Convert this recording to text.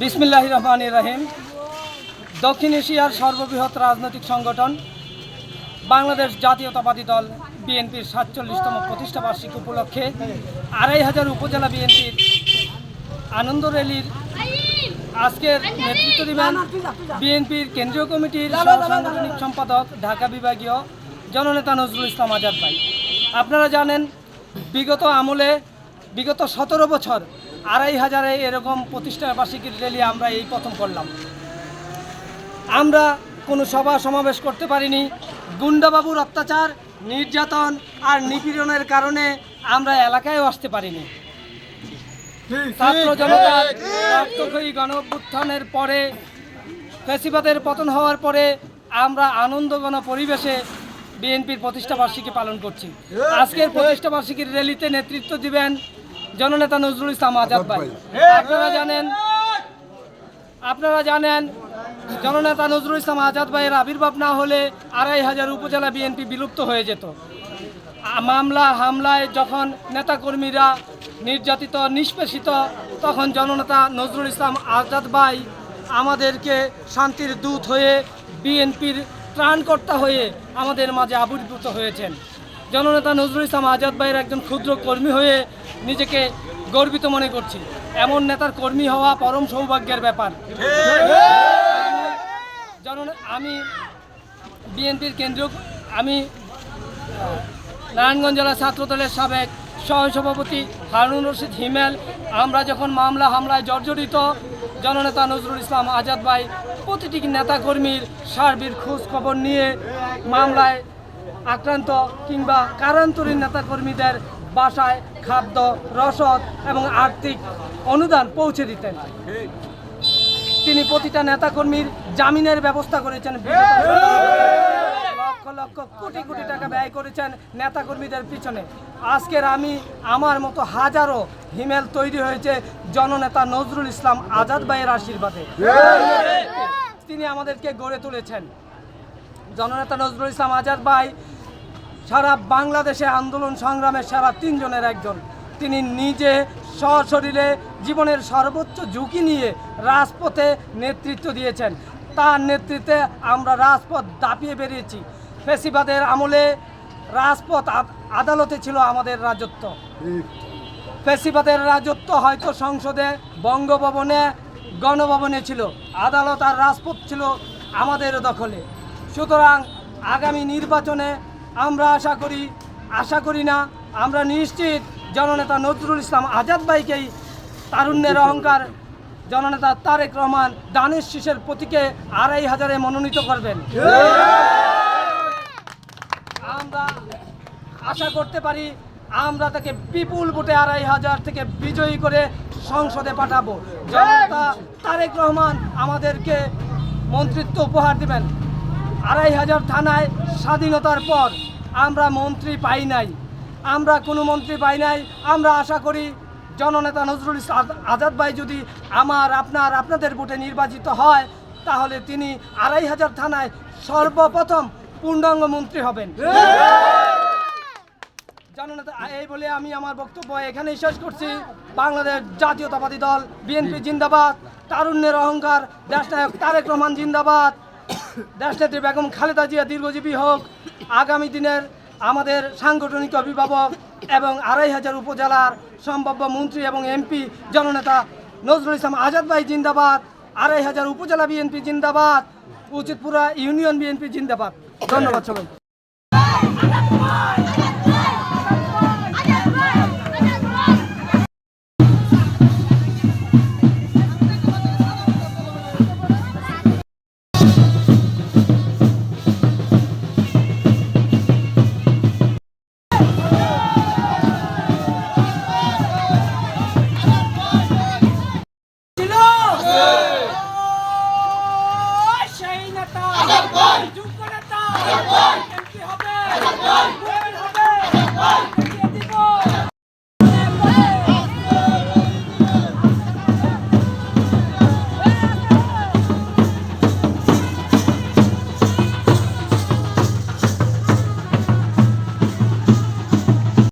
বিসমিল্লাহ রহমান রাহিম। দক্ষিণ এশিয়ার সর্ববৃহৎ রাজনৈতিক সংগঠন, বাংলাদেশ জাতীয়তাবাদী দল বিএনপির সাতচল্লিশতম প্রতিষ্ঠা বার্ষিকী উপলক্ষে আড়াই হাজার উপজেলা বিএনপির আনন্দ র্যালির আজকের নেতৃত্ব দিবেন বিএনপির কেন্দ্রীয় কমিটির সাংগঠনিক সম্পাদক, ঢাকা বিভাগীয় জননেতা নজরুল ইসলাম আজাদ ভাই। আপনারা জানেন, বিগত আমলে, বিগত সতেরো বছর আড়াই হাজারে এরকম প্রতিষ্ঠা বার্ষিকীর র্যালি আমরা এই প্রথম করলাম। আমরা কোনো সভা সমাবেশ করতে পারিনি। গুন্ডাবাবুর অত্যাচার, নির্যাতন আর নিপীড়নের কারণে আমরা এলাকায়ও আসতে পারিনি। ছাত্র পরে, ফেসিবাদের পতন হওয়ার পরে আমরা আনন্দঘন পরিবেশে বিএনপির প্রতিষ্ঠা বার্ষিকী পালন করছি। আজকের প্রতিষ্ঠা বার্ষিকীর র্যালিতে নেতৃত্ব দিবেন জননেতা নজরুল ইসলাম আজাদ ভাই। আপনারা জানেন আপনারা জানেন, জননেতা নজরুল ইসলাম আজাদ ভাইয়ের আবির্ভাব না হলে আড়াই হাজার উপজেলা বিএনপি বিলুপ্ত হয়ে যেত। মামলা, হামলায় যখন নেতাকর্মীরা নির্যাতিত, নিষ্পেষিত, তখন জননেতা নজরুল ইসলাম আজাদ ভাই আমাদেরকে শান্তির দূত হয়ে বিএনপির ত্রাণকর্তা হয়ে আমাদের মাঝে আবির্ভূত হয়েছেন। জননেতা নজরুল ইসলাম আজাদ ভাইয়ের একজন ক্ষুদ্র কর্মী হয়ে নিজেকে গর্বিত মনে করছি। এমন নেতার কর্মী হওয়া পরম সৌভাগ্যের ব্যাপার। জন আমি বিএনপির কেন্দ্রীয় আমি নারায়ণগঞ্জ জেলা ছাত্রদলের সাবেক সহসভাপতি হারুন রশিদ হিমেল। আমরা যখন মামলা হামলায় জর্জরিত, জননেতা নজরুল ইসলাম আজাদ ভাই প্রতিটি নেতাকর্মীর সার্বিক খোঁজ খবর নিয়ে মামলায় আক্রান্ত কিংবা কারান্তরীণ নেতাকর্মীদের বাসায় খাদ্য, রসদ এবং আর্থিক অনুদান পৌঁছে দিতেন। তিনি প্রতিটা নেতাকর্মীর জামিনের ব্যবস্থা করেছেন। লক্ষ লক্ষ কোটি কোটি টাকা ব্যয় করেছেন নেতাকর্মীদের পিছনে। আজকের আমি আমার মতো হাজারো হিমেল তৈরি হয়েছে জননেতা নজরুল ইসলাম আজাদ ভাইয়ের আশীর্বাদে। তিনি আমাদেরকে গড়ে তুলেছেন। জননেতা নজরুল ইসলাম আজাদ ভাই, সারা বাংলাদেশে আন্দোলন সংগ্রামের সারা তিনজনের একজন। তিনি নিজে সশরীরে জীবনের সর্বোচ্চ ঝুঁকি নিয়ে রাজপথে নেতৃত্ব দিয়েছেন। তার নেতৃত্বে আমরা রাজপথ দাপিয়ে বেরিয়েছি। ফেসিবাদের আমলে রাজপথ আদালতে ছিল আমাদের রাজত্ব। ফেসিবাদের রাজত্ব হয়তো সংসদে, বঙ্গভবনে, গণভবনে ছিল। আদালত আর রাজপথ ছিল আমাদের দখলে। সুতরাং আগামী নির্বাচনে আমরা আশা করি আশা করি না, আমরা নিশ্চিত জননেতা নজরুল ইসলাম আজাদ ভাইকেই তারুণ্যের অহংকার জননেতা তারেক রহমান দানের শীষের প্রতীকে আড়াই হাজারে মনোনীত করবেন। আমরা আশা করতে পারি, আমরা তাকে বিপুল ভোটে আড়াই হাজার থেকে বিজয়ী করে সংসদে পাঠাবো। জনতা তারেক রহমান আমাদেরকে মন্ত্রিত্ব উপহার দিবেন। আড়াই হাজার থানায় স্বাধীনতার পর আমরা মন্ত্রী পাই নাই। আমরা কোনো মন্ত্রী পাই নাই। আমরা আশা করি জননেতা নজরুল আজাদ ভাই যদি আমার আপনার আপনাদের ভোটে নির্বাচিত হয় তাহলে তিনি আড়াই হাজার থানায় সর্বপ্রথম পূর্ণাঙ্গ মন্ত্রী হবেন। জননেতা এই বলে আমি আমার বক্তব্য এখানেই শেষ করছি। বাংলাদেশ জাতীয়তাবাদী দল বিএনপি জিন্দাবাদ তারুণ্যের অহংকার দেশনায়ক তারেক রহমান জিন্দাবাদ। দেশনেত্রী বেগম খালেদা জিয়া দীর্ঘজীবী হোক, আগামী দিনের আমাদের সাংগঠনিক অভিভাবক এবং আড়াই হাজার উপজেলার সম্ভাব্য মন্ত্রী এবং এমপি জননেতা নজরুল ইসলাম আজাদ ভাই জিন্দাবাদ, আড়াই হাজার উপজেলা বিএনপি জিন্দাবাদ, উচিতপুরা ইউনিয়ন বিএনপি জিন্দাবাদ। ধন্যবাদ সবাই